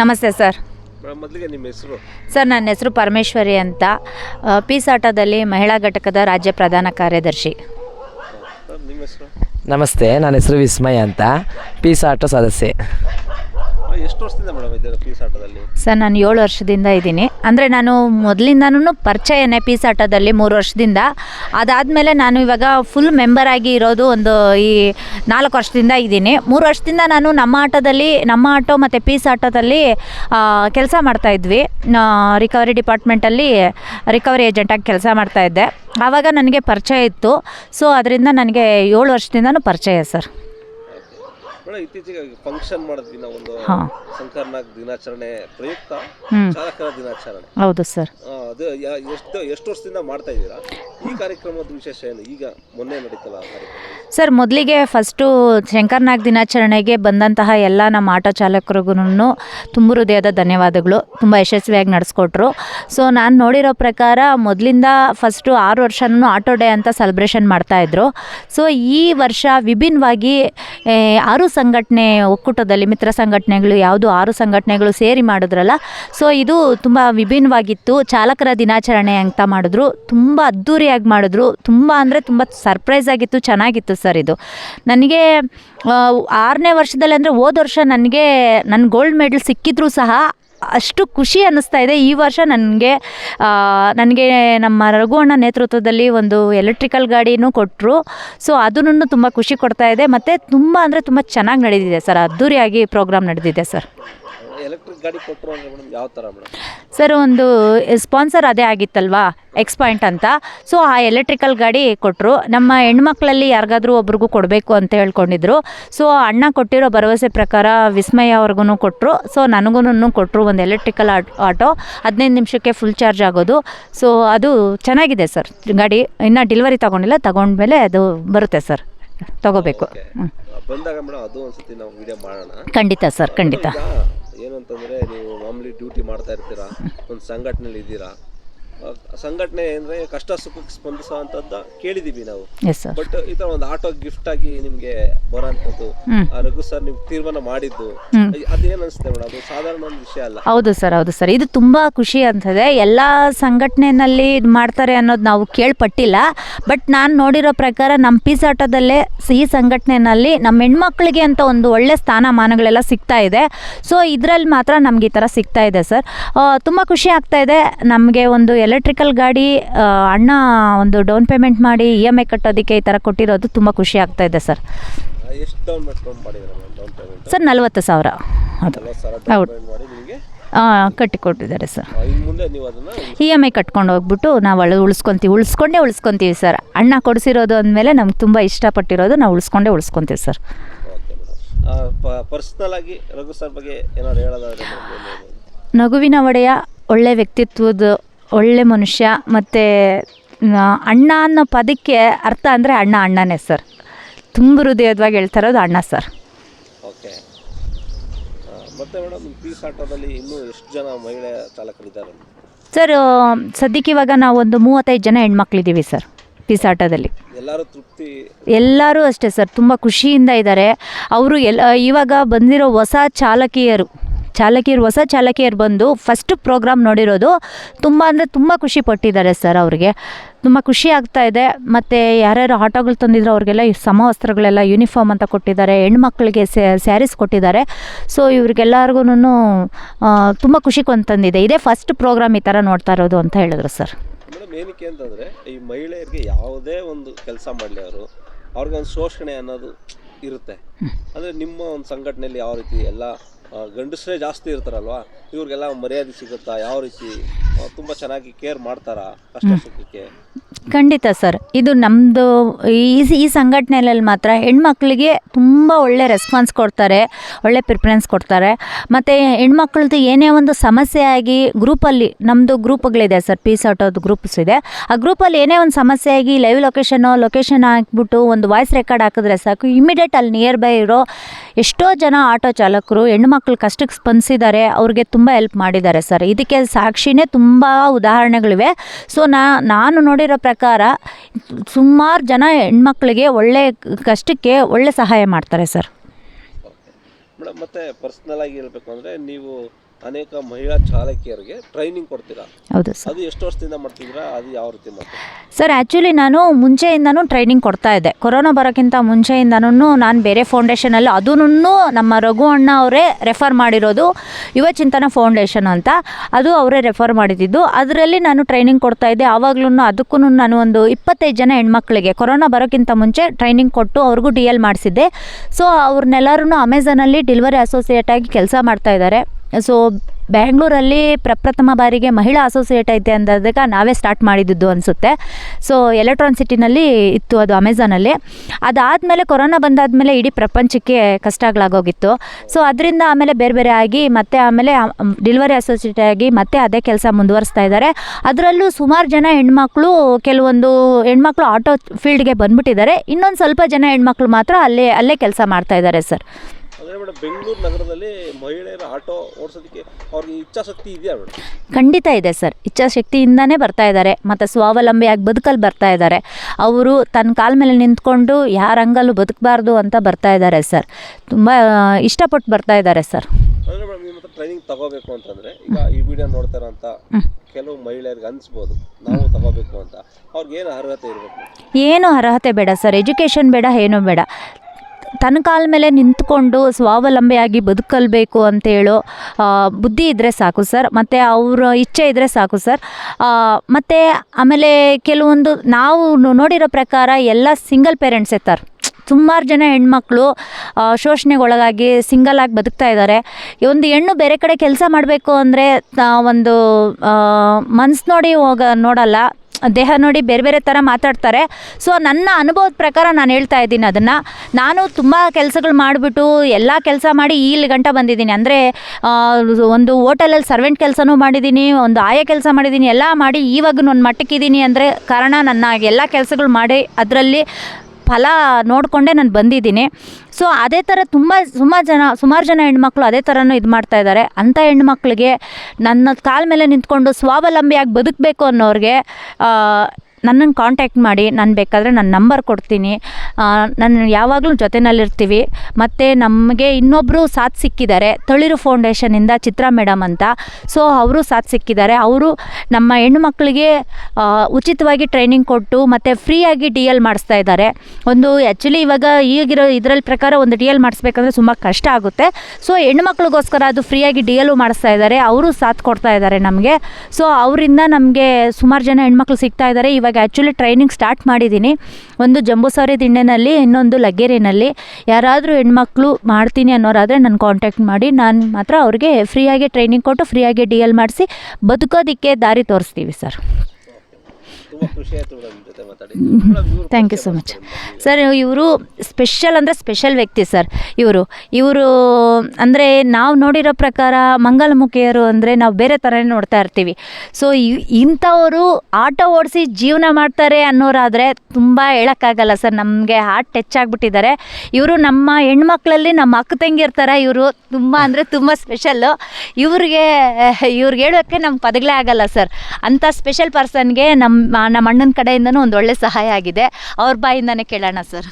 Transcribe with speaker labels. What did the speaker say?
Speaker 1: ನಮಸ್ತೆ
Speaker 2: sir.
Speaker 1: Madam ಮೊದಲಿಗೆ ನಿಮ್ಮ ಹೆಸರು?
Speaker 2: ಸರ್ ನನ್ನ ಹೆಸರು ಪರಮೇಶ್ವರಿ ಅಂತ. ಪಿಸಾಟದಲ್ಲಿ ಪೀಸ್ ಆಟೋದಲ್ಲಿ ಮಹಿಳಾ ಘಟಕದ ರಾಜ್ಯ ಪ್ರಧಾನ ಕಾರ್ಯದರ್ಶಿ.
Speaker 1: ಮೇಡಮ್ ನಿಮ್ಮ ಹೆಸರು?
Speaker 3: ನಮಸ್ತೆ ನನ್ನ ಹೆಸರು ವಿಸ್ಮಯ ಅಂತ. ಪೀಸ್ ಆಟೋ ಸದಸ್ಯೆ.
Speaker 1: ಎಷ್ಟು ವರ್ಷದಿಂದ ಮೇಡಮ್ ಇದ್ದೀರಾ ಪೀಸ್ ಆಟದಲ್ಲಿ?
Speaker 2: ಸರ್, ನಾನು ಏಳು ವರ್ಷದಿಂದ ಇದ್ದೀನಿ. ಅಂದರೆ ನಾನು ಮೊದಲಿಂದನೂ ಪರಿಚಯನೇ ಪೀಸ್ ಆಟೋದಲ್ಲಿ ಮೂರು ವರ್ಷದಿಂದ. ಅದಾದಮೇಲೆ ನಾನು ಇವಾಗ ಫುಲ್ ಮೆಂಬರ್ ಆಗಿ ಇರೋದು ಒಂದು ಈ ನಾಲ್ಕು ವರ್ಷದಿಂದ ಇದ್ದೀನಿ. ಮೂರು ವರ್ಷದಿಂದ ನಾನು ನಮ್ಮ ಆಟೋದಲ್ಲಿ, ನಮ್ಮ ಆಟೋ ಮತ್ತು ಪೀಸ್ ಆಟೋದಲ್ಲಿ ಕೆಲಸ ಮಾಡ್ತಾಯಿದ್ವಿ ರಿಕವರಿ ಡಿಪಾರ್ಟ್ಮೆಂಟಲ್ಲಿ ರಿಕವರಿ ಏಜೆಂಟಾಗಿ ಕೆಲಸ ಮಾಡ್ತಾಯಿದ್ದೆ ಆವಾಗ ನನಗೆ ಪರಿಚಯ ಇತ್ತು. ಸೊ ಅದರಿಂದ ನನಗೆ ಏಳು ವರ್ಷದಿಂದನೂ ಪರಿಚಯ ಸರ್.
Speaker 1: ಮೇಡಮ್ ಇತ್ತೀಚೆಗೆ ಫಂಕ್ಷನ್ ಮಾಡಿದ್ವಿ ನಾವು ಒಂದು
Speaker 2: ಹಾಂ.
Speaker 1: ಸಂಕರ್ನಾಗ್ ದಿನಾಚರಣೆ ಪ್ರಯುಕ್ತ
Speaker 2: ಹ್ಞೂ
Speaker 1: ಚಾಲಕರ ದಿನಾಚರಣೆ.
Speaker 2: ಹೌದು ಸರ್.
Speaker 1: ಆ, ಅದು ಯಾ- ಎಷ್ಟು ಎಷ್ಟು ವರ್ಷದಿಂದ ಮಾಡ್ತಾ ಇದ್ದೀರಾ? ಈ ಕಾರ್ಯಕ್ರಮದ ವಿಶೇಷ ಏನು? ಈಗ ಮೊನ್ನೆ ನಡೀತಲ್ಲ ಆ ಕಾರ್ಯಕ್ರಮ?
Speaker 2: ಸರ್ ಮೊದಲಿಗೆ ಫಸ್ಟು ಶಂಕರ್ನಾಗ್ ದಿನಾಚರಣೆಗೆ ಬಂದಂತಹ ಎಲ್ಲ ನಮ್ಮ ಆಟೋ ಚಾಲಕರಿಗೂ ತುಂಬ ಹೃದಯದ ಧನ್ಯವಾದಗಳು. ತುಂಬ ಯಶಸ್ವಿಯಾಗಿ ನಡೆಸ್ಕೊಟ್ರು. ಸೊ ನಾನು ನೋಡಿರೋ ಪ್ರಕಾರ ಮೊದಲಿಂದ ಫಸ್ಟು ಆರು ವರ್ಷನೂ ಆಟೋ ಡೇ ಅಂತ ಸೆಲೆಬ್ರೇಷನ್ ಮಾಡ್ತಾಯಿದ್ರು ಸೊ ಈ ವರ್ಷ ವಿಭಿನ್ನವಾಗಿ ಏ, ಆರು ಸಂಘಟನೆ ಒಕ್ಕೂಟದಲ್ಲಿ ಮಿತ್ರ ಸಂಘಟನೆಗಳು, ಯಾವುದು ಆರು ಸಂಘಟನೆಗಳು ಸೇರಿ ಮಾಡಿದ್ರಲ್ಲ, ಸೊ ಇದು ತುಂಬ ವಿಭಿನ್ನವಾಗಿತ್ತು. ಚಾಲಕರ ದಿನಾಚರಣೆ ಅಂತ ಮಾಡಿದ್ರು. ತುಂಬ ಅದ್ಧೂರಿಯಾಗಿ ಮಾಡಿದ್ರು. ತುಂಬ ಅಂದರೆ ತುಂಬ ಸರ್ಪ್ರೈಸ್ ಆಗಿತ್ತು, ಚೆನ್ನಾಗಿತ್ತು ಸರ್ ಇದು. ನನಗೆ ಆರನೇ ವರ್ಷದಲ್ಲಿ ಅಂದರೆ ಹೋದ ವರ್ಷ ನನಗೆ ನನ್ನ ಗೋಲ್ಡ್ ಮೆಡಲ್ ಸಿಕ್ಕಿದ್ರೂ ಸಹ ಅಷ್ಟು ಖುಷಿ ಅನ್ನಿಸ್ತಾ ಇದೆ. ಈ ವರ್ಷ ನನಗೆ ನನಗೆ ನಮ್ಮ ರಘುವಣ್ಣ ನೇತೃತ್ವದಲ್ಲಿ ಒಂದು ಎಲೆಕ್ಟ್ರಿಕಲ್ ಗಾಡಿನೂ ಕೊಟ್ಟರು ಸೊ ಅದನ್ನು ತುಂಬ ಖುಷಿ ಕೊಡ್ತಾ ಇದೆ. ಮತ್ತು ತುಂಬ ಅಂದರೆ ತುಂಬ ಚೆನ್ನಾಗಿ ನಡೆದಿದೆ ಸರ್. ಅದ್ಧೂರಿಯಾಗಿ ಪ್ರೋಗ್ರಾಮ್ ನಡೆದಿದೆ ಸರ್.
Speaker 1: ಎಲೆಕ್ಟ್ರಿಕ್ ಗಾಡಿ ಕೊಟ್ಟರು ಅಂದ್ರೆ ಮೇಡಮ್ ಯಾವ ಥರ ಮೇಡಮ್?
Speaker 2: ಸರ್ ಒಂದು ಸ್ಪಾನ್ಸರ್ ಅದೇ ಆಗಿತ್ತಲ್ವಾ ಎಕ್ಸ್ ಪಾಯಿಂಟ್ ಅಂತ. ಸೊ ಆ ಎಲೆಕ್ಟ್ರಿಕಲ್ ಗಾಡಿ ಕೊಟ್ಟರು ನಮ್ಮ ಹೆಣ್ಮಕ್ಳಲ್ಲಿ ಯಾರಿಗಾದ್ರೂ ಒಬ್ರಿಗೂ ಕೊಡಬೇಕು ಅಂತ ಹೇಳ್ಕೊಂಡಿದ್ರು. ಸೊ ಅಣ್ಣ ಕೊಟ್ಟಿರೋ ಭರವಸೆ ಪ್ರಕಾರ ವಿಸ್ಮಯ ಅವ್ರಿಗೂ ಕೊಟ್ಟರು ಸೊ ನನಗೂ ಕೊಟ್ಟರು ಒಂದು ಎಲೆಕ್ಟ್ರಿಕಲ್ ಆಟೋ ಹದಿನೈದು ನಿಮಿಷಕ್ಕೆ ಫುಲ್ ಚಾರ್ಜ್ ಆಗೋದು. ಸೊ ಅದು ಚೆನ್ನಾಗಿದೆ ಸರ್. ಗಾಡಿ ಇನ್ನೂ ಡೆಲಿವರಿ ತೊಗೊಂಡಿಲ್ಲ. ತಗೊಂಡ್ಮೇಲೆ ಅದು ಬರುತ್ತೆ ಸರ್. ತಗೋಬೇಕು.
Speaker 1: ಬಂದಾಗ ಮೇಡಮ್ ಅದು ಒಂದ್ಸತಿ ನಾವು ವಿಡಿಯೋ ಮಾಡೋಣ.
Speaker 2: ಖಂಡಿತ ಸರ್ ಖಂಡಿತ.
Speaker 1: ಈಗ ಏನು ಅಂತಂದ್ರೆ ನೀವು ಮಾಮೂಲಿ ಡ್ಯೂಟಿ ಮಾಡ್ತಾ ಇರ್ತೀರಾ ಒಂದು ಸಂಘಟನೆಯಲ್ಲಿ ಇದ್ದೀರಾ ಸಂಘಟನೆ ಅಂದ್ರೆ ಕಷ್ಟ ಸುಖಕ್ಕೆ ಸ್ಪಂದಿಸುವಂತದ್ದ ಕೇಳಿದೀವಿ ನಾವು. ಬಟ್ ಈ ತರ ಒಂದು ಆಟೋ ಗಿಫ್ಟ್ ಆಗಿ ನಿಮ್ಗೆ ಬರೋಂಥದ್ದು. ಆ ರಘು ಸರ್ ನಿಮ್ಗೆ ತೀರ್ಮಾನ ಮಾಡಿದ್ದು ಅದೇನ್ ಅನ್ಸುತ್ತೆ ಮೇಡಮ್? ಅದು ಸಾಧಾರಣ ಒಂದು ವಿಷಯ ಅಲ್ಲ.
Speaker 2: ಹೌದು ಸರ್ ಹೌದು ಸರ್ ಇದು ತುಂಬಾ ಖುಷಿ ಅಂತದೆ ಎಲ್ಲಾ ಸಂಘಟನೆಯಲ್ಲಿ ಇದು ಮಾಡ್ತಾರೆ ಅನ್ನೋದು ನಾವು ಕೇಳ್ಪಟ್ಟಿಲ್ಲ. ಬಟ್ ನಾನು ನೋಡಿರೋ ಪ್ರಕಾರ ನಮ್ಮ ಪೀಸ್ ಆಟೋದಲ್ಲೇ ಈ ಸಂಘಟನೆಯಲ್ಲಿ ನಮ್ಮ ಹೆಣ್ಮಕ್ಳಿಗೆ ಅಂತ ಒಂದು ಒಳ್ಳೆ ಸ್ಥಾನಮಾನಗಳೆಲ್ಲ ಸಿಗ್ತಾ ಇದೆ. ಸೊ ಇದರಲ್ಲಿ ಮಾತ್ರ ನಮ್ಗೆ ಈ ಥರ ಸಿಗ್ತಾ ಇದೆ ಸರ್ ತುಂಬ ಖುಷಿ ಆಗ್ತಾ ಇದೆ. ನಮಗೆ ಒಂದು ಎಲೆಕ್ಟ್ರಿಕಲ್ ಗಾಡಿ ಅಣ್ಣ ಒಂದು ಡೌನ್ ಪೇಮೆಂಟ್ ಮಾಡಿ ಇ ಎಂ ಐ ಕಟ್ಟೋದಕ್ಕೆ ಈ ಥರ ಕೊಟ್ಟಿರೋದು ತುಂಬ ಖುಷಿ ಆಗ್ತಾ ಇದೆ ಸರ್ ಸರ್ ನಲ್ವತ್ತು ಸಾವಿರ.
Speaker 1: ಡೌನ್
Speaker 2: ಹೌದು. ಕಟ್ಟಿಕೊಟ್ಟಿದ್ದಾರೆ ಸರ್ ಇ ಎಂ ಐ ಕಟ್ಕೊಂಡು ಹೋಗ್ಬಿಟ್ಟು ನಾವು ಅಳು ಉಳಿಸ್ಕೊತೀವಿ. ಉಳಿಸ್ಕೊಂಡೇ ಉಳಿಸ್ಕೊತೀವಿ ಸರ್ ಅಣ್ಣ ಕೊಡಿಸಿರೋದು ಅಂದಮೇಲೆ ನಮ್ಗೆ ತುಂಬ ಇಷ್ಟಪಟ್ಟಿರೋದು ನಾವು ಉಳಿಸ್ಕೊಂಡೇ ಉಳಿಸ್ಕೊತೀವಿ ಸರ್
Speaker 1: ಪರ್ಸ್ನಲ್ ಆಗಿ ರಘು ಸರ್ ಬಗ್ಗೆ ಏನಾದ್ರು ಹೇಳೋದಾದ್ರೆ?
Speaker 2: ನಗುವಿನ ಒಡೆಯ ಒಳ್ಳೆ ವ್ಯಕ್ತಿತ್ವದ ಒಳ್ಳೆ ಮನುಷ್ಯ ಮತ್ತು ಅಣ್ಣ ಅನ್ನೋ ಪದಕ್ಕೆ ಅರ್ಥ ಅಂದರೆ ಅಣ್ಣ ಅಣ್ಣನೇ ಸರ್. ತುಂಬ ಹೃದಯದವಾಗಿ ಹೇಳ್ತಾ ಇರೋದು ಅಣ್ಣ ಸರ್.
Speaker 1: ಓಕೆ. ಮತ್ತೆ ಮೇಡಮ್ ಪೀಸ್ ಆಟೋದಲ್ಲಿ ಇನ್ನೂ ಎಷ್ಟು ಜನ ಮಹಿಳೆ ಚಾಲಕರಿದ್ದಾರೆ?
Speaker 2: ಸರ್ ಸದ್ಯಕ್ಕೆ ಇವಾಗ ನಾವು ಒಂದು ಮೂವತ್ತೈದು ಜನ ಹೆಣ್ಮಕ್ಳಿದ್ದೀವಿ ಸರ್ ಪೀಸ್ ಆಟೋದಲ್ಲಿ.
Speaker 1: ಎಲ್ಲರೂ ತೃಪ್ತಿ?
Speaker 2: ಎಲ್ಲರೂ ಅಷ್ಟೇ ಸರ್ ತುಂಬ ಖುಷಿಯಿಂದ ಇದ್ದಾರೆ. ಅವರು ಎಲ್ಲ ಇವಾಗ ಬಂದಿರೋ ಹೊಸ ಚಾಲಕಿಯರು ಚಾಲಕಿಯರು ಹೊಸ ಚಾಲಕಿಯರು ಬಂದು ಫಸ್ಟ್ ಪ್ರೋಗ್ರಾಮ್ ನೋಡಿರೋದು ತುಂಬ ಅಂದರೆ ತುಂಬ ಖುಷಿ ಪಟ್ಟಿದ್ದಾರೆ ಸರ್ ಅವ್ರಿಗೆ. ತುಂಬ ಖುಷಿ ಆಗ್ತಾ ಇದೆ. ಮತ್ತು ಯಾರ್ಯಾರು ಆಟೋಗಳು ತಂದಿದ್ರು ಅವ್ರಿಗೆಲ್ಲ ಸಮವಸ್ತ್ರಗಳೆಲ್ಲ ಯೂನಿಫಾರ್ಮ್ ಅಂತ ಕೊಟ್ಟಿದ್ದಾರೆ. ಹೆಣ್ಮಕ್ಳಿಗೆ ಸ್ಯಾರೀಸ್ ಕೊಟ್ಟಿದ್ದಾರೆ. ಸೊ ಇವ್ರಿಗೆಲ್ಲರಿಗೂ ತುಂಬ ಖುಷಿ ಕೊಂತಂದಿದೆ ಇದೇ ಫಸ್ಟ್ ಪ್ರೋಗ್ರಾಮ್ ಈ ಥರ ನೋಡ್ತಾ ಇರೋದು ಅಂತ ಹೇಳಿದ್ರು ಸರ್
Speaker 1: ಏನಕ್ಕೆ ಅಂತಂದರೆ ಈ ಮಹಿಳೆಯರಿಗೆ ಯಾವುದೇ ಒಂದು ಕೆಲಸ ಮಾಡಲಿ ಅವರು ಅವ್ರಿಗೆ ಒಂದು ಶೋಷಣೆ ಅನ್ನೋದು ಇರುತ್ತೆ. ಅಂದರೆ ನಿಮ್ಮ ಒಂದು ಸಂಘಟನೆಯಲ್ಲಿ ಯಾವ ರೀತಿ ಎಲ್ಲ ಗಂಡಸರೇ ಜಾಸ್ತಿ ಇರ್ತಾರಲ್ವಾ? ಇವ್ರಿಗೆಲ್ಲ ಮರ್ಯಾದೆ ಸಿಗುತ್ತಾ? ಯಾವ ರೀತಿ ತುಂಬಾ ಚೆನ್ನಾಗಿ ಕೇರ್ ಮಾಡ್ತಾರಾ ಕಷ್ಟ ಸುಖಕ್ಕೆ?
Speaker 2: ಖಂಡಿತ ಸರ್. ಇದು ನಮ್ಮದು ಈ ಈ ಸಂಘಟನೆಯಲ್ಲಿ ಮಾತ್ರ ಹೆಣ್ಮಕ್ಳಿಗೆ ತುಂಬ ಒಳ್ಳೆ ರೆಸ್ಪಾನ್ಸ್ ಕೊಡ್ತಾರೆ ಒಳ್ಳೆ ಪ್ರಿಫರೆನ್ಸ್ ಕೊಡ್ತಾರೆ. ಮತ್ತು ಹೆಣ್ಮಕ್ಳದ್ದು ಏನೇ ಒಂದು ಸಮಸ್ಯೆ ಆಗಿ ಗ್ರೂಪಲ್ಲಿ ನಮ್ಮದು ಗ್ರೂಪ್ಗಳಿದೆ ಸರ್ ಪೀಸ್ ಔಟ್ ಗ್ರೂಪ್ಸ್ ಇದೆ. ಆ ಗ್ರೂಪಲ್ಲಿ ಏನೇ ಒಂದು ಸಮಸ್ಯೆ ಆಗಿ ಲೈವ್ ಲೊಕೇಶನ್ನು ಲೊಕೇಶನ್ ಹಾಕ್ಬಿಟ್ಟು ಒಂದು ವಾಯ್ಸ್ ರೆಕಾರ್ಡ್ ಹಾಕಿದ್ರೆ ಸಾಕು ಇಮಿಡಿಯೇಟ್ ಅಲ್ಲಿ ನಿಯರ್ ಬೈ ಇರೋ ಎಷ್ಟೋ ಜನ ಆಟೋ ಚಾಲಕರು ಹೆಣ್ಮಕ್ಳು ಕಷ್ಟಕ್ಕೆ ಸ್ಪಂದಿಸಿದ್ದಾರೆ, ಅವ್ರಿಗೆ ತುಂಬ ಹೆಲ್ಪ್ ಮಾಡಿದ್ದಾರೆ ಸರ್. ಇದಕ್ಕೆ ಸಾಕ್ಷಿನೇ ತುಂಬ ಉದಾಹರಣೆಗಳಿವೆ. ಸೊ ನಾ, ನಾನು ನೋಡಿರೋ ಪ್ರಕಾರ ಸುಮಾರು ಜನ ಹೆಣ್ಮಕ್ಳಿಗೆ ಒಳ್ಳೆ ಕಷ್ಟಕ್ಕೆ ಒಳ್ಳೆ ಸಹಾಯ ಮಾಡ್ತಾರೆ ಸರ್.
Speaker 1: ಮೇಡಮ್, ಮತ್ತೆ ಪರ್ಸ್ನಲ್ ಆಗಿ ಹೇಳ್ಬೇಕು ಅಂದರೆ ನೀವು ಅನೇಕ ಮಹಿಳಾ ಚಾಲಕಿಯರಿಗೆ ಟ್ರೈನಿಂಗ್ ಕೊಡ್ತೀರಾ?
Speaker 2: ಹೌದು ಸರ್.
Speaker 1: ಅದು ಎಷ್ಟು ವರ್ಷದಿಂದ ಮಾಡ್ತಿದ್ದೀರಾ? ಅದು ಯಾವ ರೀತಿ ಮಾಡ್ತೀರಾ?
Speaker 2: ಸರ್ ಆ್ಯಕ್ಚುಲಿ ನಾನು ಮುಂಚೆಯಿಂದನೂ ಟ್ರೈನಿಂಗ್ ಕೊಡ್ತಾ ಇದ್ದೆ. ಕೊರೋನಾ ಬರೋಕ್ಕಿಂತ ಮುಂಚೆಯಿಂದನೂ ನಾನು ಬೇರೆ ಫೌಂಡೇಶನಲ್ಲಿ ಅದನ್ನೂ ನಮ್ಮ ರಘು ಅಣ್ಣ ಅವರೇ ರೆಫರ್ ಮಾಡಿರೋದು ಯುವ ಚಿಂತನ ಫೌಂಡೇಶನ್ ಅಂತ. ಅದು ಅವರೇ ರೆಫರ್ ಮಾಡಿದ್ದು. ಅದರಲ್ಲಿ ನಾನು ಟ್ರೈನಿಂಗ್ ಕೊಡ್ತಾ ಇದ್ದೆ. ಆವಾಗಲೂ ಅದಕ್ಕೂ ನಾನು ಒಂದು ಇಪ್ಪತ್ತೈದು ಜನ ಹೆಣ್ಮಕ್ಳಿಗೆ ಕೊರೋನಾ ಬರೋಕ್ಕಿಂತ ಮುಂಚೆ ಟ್ರೈನಿಂಗ್ ಕೊಟ್ಟು ಅವ್ರಿಗೂ ಡಿ ಎಲ್ ಮಾಡಿಸಿದ್ದೆ. ಸೊ ಅವ್ರನ್ನೆಲ್ಲರೂ ಅಮೆಝಾನಲ್ಲಿ ಡೆಲಿವರಿ ಅಸೋಸಿಯೇಟ್ ಆಗಿ ಕೆಲಸ ಮಾಡ್ತಾ ಇದ್ದಾರೆ. ಸೊ ಬ್ಯಾಂಗ್ಳೂರಲ್ಲಿ ಪ್ರಪ್ರಥಮ ಬಾರಿಗೆ ಮಹಿಳಾ ಅಸೋಸಿಯೇಟ್ ಐತೆ ಅಂದಾಗ ನಾವೇ ಸ್ಟಾರ್ಟ್ ಮಾಡಿದ್ದು ಅನಿಸುತ್ತೆ. ಸೊ ಎಲೆಕ್ಟ್ರಾನ್ ಸಿಟಿನಲ್ಲಿ ಇತ್ತು ಅದು ಅಮೆಝಾನಲ್ಲಿ ಅದಾದಮೇಲೆ ಕೊರೋನಾ ಬಂದಾದಮೇಲೆ ಇಡೀ ಪ್ರಪಂಚಕ್ಕೆ ಕಷ್ಟಗಳಾಗೋಗಿತ್ತು ಸೊ ಅದರಿಂದ ಆಮೇಲೆ ಬೇರೆ ಬೇರೆ ಆಗಿ ಮತ್ತೆ ಆಮೇಲೆ ಡೆಲಿವರಿ ಅಸೋಸಿಯೇಟ್ ಆಗಿ ಮತ್ತೆ ಅದೇ ಕೆಲಸ ಮುಂದುವರಿಸ್ತಾ ಇದ್ದಾರೆ. ಅದರಲ್ಲೂ ಸುಮಾರು ಜನ ಹೆಣ್ಮಕ್ಳು, ಕೆಲವೊಂದು ಹೆಣ್ಮಕ್ಳು ಆಟೋ ಫೀಲ್ಡ್ಗೆ ಬಂದ್ಬಿಟ್ಟಿದ್ದಾರೆ. ಇನ್ನೊಂದು ಸ್ವಲ್ಪ ಜನ ಹೆಣ್ಮಕ್ಳು ಮಾತ್ರ ಅಲ್ಲೇ ಅಲ್ಲೇ ಕೆಲಸ ಮಾಡ್ತಾ ಇದ್ದಾರೆ ಸರ್
Speaker 1: ಅಂದ್ರೆ ಮೇಡಮ್ ಬೆಂಗಳೂರು ನಗರದಲ್ಲಿ ಮಹಿಳೆಯರ ಆಟೋ ಓಡಿಸೋದಕ್ಕೆ ಅವ್ರಿಗೆ ಇಚ್ಛಾಶಕ್ತಿ ಇದೆಯಾ ಮೇಡಮ್?
Speaker 2: ಖಂಡಿತ ಇದೆ ಸರ್. ಇಚ್ಛಾಶಕ್ತಿಯಿಂದನೇ ಬರ್ತಾ ಇದ್ದಾರೆ. ಮತ್ತು ಸ್ವಾವಲಂಬಿಯಾಗಿ ಬದುಕಲ್ಲಿ ಬರ್ತಾ ಇದ್ದಾರೆ. ಅವರು ತನ್ನ ಕಾಲ ಮೇಲೆ ನಿಂತ್ಕೊಂಡು ಯಾರ ಹಂಗಲ್ಲೂ ಬದುಕಬಾರ್ದು ಅಂತ ಬರ್ತಾ ಇದ್ದಾರೆ ಸರ್. ತುಂಬ ಇಷ್ಟಪಟ್ಟು ಬರ್ತಾ ಇದ್ದಾರೆ ಸರ್.
Speaker 1: ಅಂದ್ರೆ ಮೇಡಮ್ ನಿಮ್ಮ ಹತ್ರ ಟ್ರೈನಿಂಗ್ ತಗೋಬೇಕು ಅಂತಂದ್ರೆ ಈಗ ಈ ವಿಡಿಯೋ ನೋಡ್ತಾರಂತ ಕೆಲವು ಮಹಿಳೆಯರಿಗೆ ಅನ್ಸ್ಬೋದು. ನಾವು ತಗೋಬೇಕು ಅಂತ. ಅವ್ರಿಗೆ ಏನು ಅರ್ಹತೆ ಇರಬೇಕು?
Speaker 2: ಏನು ಅರ್ಹತೆ ಬೇಡ ಸರ್. ಎಜುಕೇಷನ್ ಬೇಡ ಏನೂ ಬೇಡ. ತನ್ನ ಕಾಲ ಮೇಲೆ ನಿಂತ್ಕೊಂಡು ಸ್ವಾವಲಂಬಿಯಾಗಿ ಬದುಕಲ್ಬೇಕು ಅಂತೇಳೋ ಬುದ್ಧಿ ಇದ್ದರೆ ಸಾಕು ಸರ್. ಮತ್ತು ಅವರ ಇಚ್ಛೆ ಇದ್ದರೆ ಸಾಕು ಸರ್. ಮತ್ತು ಆಮೇಲೆ ಕೆಲವೊಂದು ನಾವು ನೋಡಿರೋ ಪ್ರಕಾರ ಎಲ್ಲ ಸಿಂಗಲ್ ಪೇರೆಂಟ್ಸ್ ಇರ್ತಾರೆ ಸುಮಾರು ಜನ ಹೆಣ್ಮಕ್ಳು ಶೋಷಣೆಗೆ ಶೋಷಣೆಗೊಳಗಾಗಿ ಸಿಂಗಲ್ ಆಗಿ ಬದುಕ್ತಾ ಇದ್ದಾರೆ. ಒಂದು ಹೆಣ್ಣು ಬೇರೆ ಕಡೆ ಕೆಲಸ ಮಾಡಬೇಕು ಅಂದರೆ ಒಂದು ಮನ್ಸು ನೋಡಿ ಹೋಗ, ನೋಡಲ್ಲ. ದೇಹ ನೋಡಿ ಬೇರೆ ಬೇರೆ ಥರ ಮಾತಾಡ್ತಾರೆ. ಸೊ ನನ್ನ ಅನುಭವದ ಪ್ರಕಾರ ನಾನು ಹೇಳ್ತಾ ಇದ್ದೀನಿ ಅದನ್ನು. ನಾನು ತುಂಬ ಕೆಲಸಗಳು ಮಾಡಿಬಿಟ್ಟು ಎಲ್ಲ ಕೆಲಸ ಮಾಡಿ ಇಲ್ಲಿ ಗಂಟ ಬಂದಿದ್ದೀನಿ. ಅಂದರೆ ಒಂದು ಹೋಟೆಲಲ್ಲಿ ಸರ್ವೆಂಟ್ ಕೆಲಸನೂ ಮಾಡಿದ್ದೀನಿ, ಒಂದು ಆಯ ಕೆಲಸ ಮಾಡಿದ್ದೀನಿ, ಎಲ್ಲ ಮಾಡಿ ಇವಾಗ ಒಂದು ಮಟ್ಟಕ್ಕಿದ್ದೀನಿ ಅಂದರೆ ಕಾರಣ ನನ್ನ ಎಲ್ಲ ಕೆಲಸಗಳು ಮಾಡಿ ಅದರಲ್ಲಿ ಫಲ ನೋಡಿಕೊಂಡೇ ನಾನು ಬಂದಿದ್ದೀನಿ. ಸೊ ಅದೇ ಥರ ತುಂಬ, ಸುಮಾರು ಜನ ಸುಮಾರು ಜನ ಹೆಣ್ಮಕ್ಳು ಅದೇ ಥರನೂ ಇದು ಮಾಡ್ತಾ ಇದ್ದಾರೆ ಅಂಥ ಹೆಣ್ಮಕ್ಳಿಗೆ ನನ್ನ ಕಾಲ ಮೇಲೆ ನಿಂತ್ಕೊಂಡು ಸ್ವಾವಲಂಬಿಯಾಗಿ ಬದುಕಬೇಕು ಅನ್ನೋರಿಗೆ ನನ್ನನ್ನು ಕಾಂಟ್ಯಾಕ್ಟ್ ಮಾಡಿ, ನಾನು ಬೇಕಾದರೆ ನನ್ನ ನಂಬರ್ ಕೊಡ್ತೀನಿ. ನಾನು ಯಾವಾಗಲೂ ಜೊತೆನಲ್ಲಿರ್ತೀವಿ. ಮತ್ತು ನಮಗೆ ಇನ್ನೊಬ್ಬರು ಸಾಥ್ ಸಿಕ್ಕಿದ್ದಾರೆ. ತಳಿರು ಫೌಂಡೇಶನಿಂದ ಚಿತ್ರ ಮೇಡಮ್ ಅಂತ. ಸೊ ಅವರು ಸಾಥ್ ಸಿಕ್ಕಿದ್ದಾರೆ. ಅವರು ನಮ್ಮ ಹೆಣ್ಣುಮಕ್ಕಳಿಗೆ ಉಚಿತವಾಗಿ ಟ್ರೈನಿಂಗ್ ಕೊಟ್ಟು ಮತ್ತು ಫ್ರೀಯಾಗಿ ಡಿ ಎಲ್ ಮಾಡಿಸ್ತಾ ಇದ್ದಾರೆ. ಒಂದು ಆ್ಯಕ್ಚುಲಿ ಇವಾಗ ಈಗಿರೋ ಇದರಲ್ಲಿ ಪ್ರಕಾರ ಒಂದು ಡಿ ಎಲ್ ಮಾಡಿಸ್ಬೇಕಂದ್ರೆ ತುಂಬ ಕಷ್ಟ ಆಗುತ್ತೆ. ಸೊ ಹೆಣ್ಮಕ್ಳಿಗೋಸ್ಕರ ಅದು ಫ್ರೀಯಾಗಿ ಡಿ ಎಲ್ಲು ಮಾಡಿಸ್ತಾ ಇದ್ದಾರೆ. ಅವರು ಸಾಥ್ ಕೊಡ್ತಾ ಇದ್ದಾರೆ ನಮಗೆ. ಸೊ ಅವರಿಂದ ನಮಗೆ ಸುಮಾರು ಜನ ಹೆಣ್ಮಕ್ಳು ಸಿಗ್ತಾ ಇದ್ದಾರೆ. ಇವಾಗ ಆ್ಯಕ್ಚುಲಿ ಟ್ರೈನಿಂಗ್ ಸ್ಟಾರ್ಟ್ ಮಾಡಿದ್ದೀನಿ. ಒಂದು ಜಂಬೂಸರಿ ದಿಣ್ಣೆನಲ್ಲಿ ಇನ್ನೊಂದು ಲಗ್ಗೆರೆನಲ್ಲಿ ಯಾರಾದರೂ ಹೆಣ್ಮಕ್ಳು ಮಾಡ್ತೀನಿ ಅನ್ನೋರಾದರೆ ನನ್ನ ಕಾಂಟ್ಯಾಕ್ಟ್ ಮಾಡಿ. ನಾನು ಮಾತ್ರ ಅವ್ರಿಗೆ ಫ್ರೀಯಾಗಿ ಟ್ರೈನಿಂಗ್ ಕೊಟ್ಟು ಫ್ರೀಯಾಗಿ ಡಿ ಎಲ್ ಮಾಡಿಸಿ ಬದುಕೋದಕ್ಕೆ ದಾರಿ ತೋರಿಸ್ತೀವಿ sir. Thank you so much sir ಇವರು ಸ್ಪೆಷಲ್ ಅಂದರೆ ಸ್ಪೆಷಲ್ ವ್ಯಕ್ತಿ ಸರ್ ಇವರು ಇವರು ಅಂದರೆ ನಾವು ನೋಡಿರೋ ಪ್ರಕಾರ ಮಂಗಲಮುಖಿಯರು ಅಂದರೆ ನಾವು ಬೇರೆ ಥರನೇ ನೋಡ್ತಾ ಇರ್ತೀವಿ. ಸೊ ಇಂಥವರು ಆಟ ಓಡಿಸಿ ಜೀವನ ಮಾಡ್ತಾರೆ ಅನ್ನೋರಾದರೆ ತುಂಬ ಹೇಳೋಕ್ಕಾಗಲ್ಲ ಸರ್ ನಮಗೆ ಹಾರ್ಟ್ ಟಚ್ ಆಗಿಬಿಟ್ಟಿದ್ದಾರೆ. ಇವರು ನಮ್ಮ ಹೆಣ್ಮಕ್ಳಲ್ಲಿ ನಮ್ಮ ಅಕ್ಕ ತಂಗಿ ಇರ್ತಾರೆ ಇವರು ತುಂಬ ಅಂದರೆ ತುಂಬ ಸ್ಪೆಷಲ್ಲು ಇವ್ರಿಗೆ ಇವ್ರಿಗೆ ಹೇಳೋಕ್ಕೆ ನಮ್ಮ ಪದಗಳೇ ಆಗಲ್ಲ ಸರ್ ಅಂಥ ಸ್ಪೆಷಲ್ ಪರ್ಸನ್ಗೆ ನಮ್ಮ ನಮ್ಮ ಅಣ್ಣನ ಕಡೆಯಿಂದನೂ ಒಂದು ಒಳ್ಳೆ ಸಹಾಯ ಆಗಿದೆ. ಅವ್ರ ಬಾಯಿಂದನೇ ಕೇಳೋಣ ಸರ್.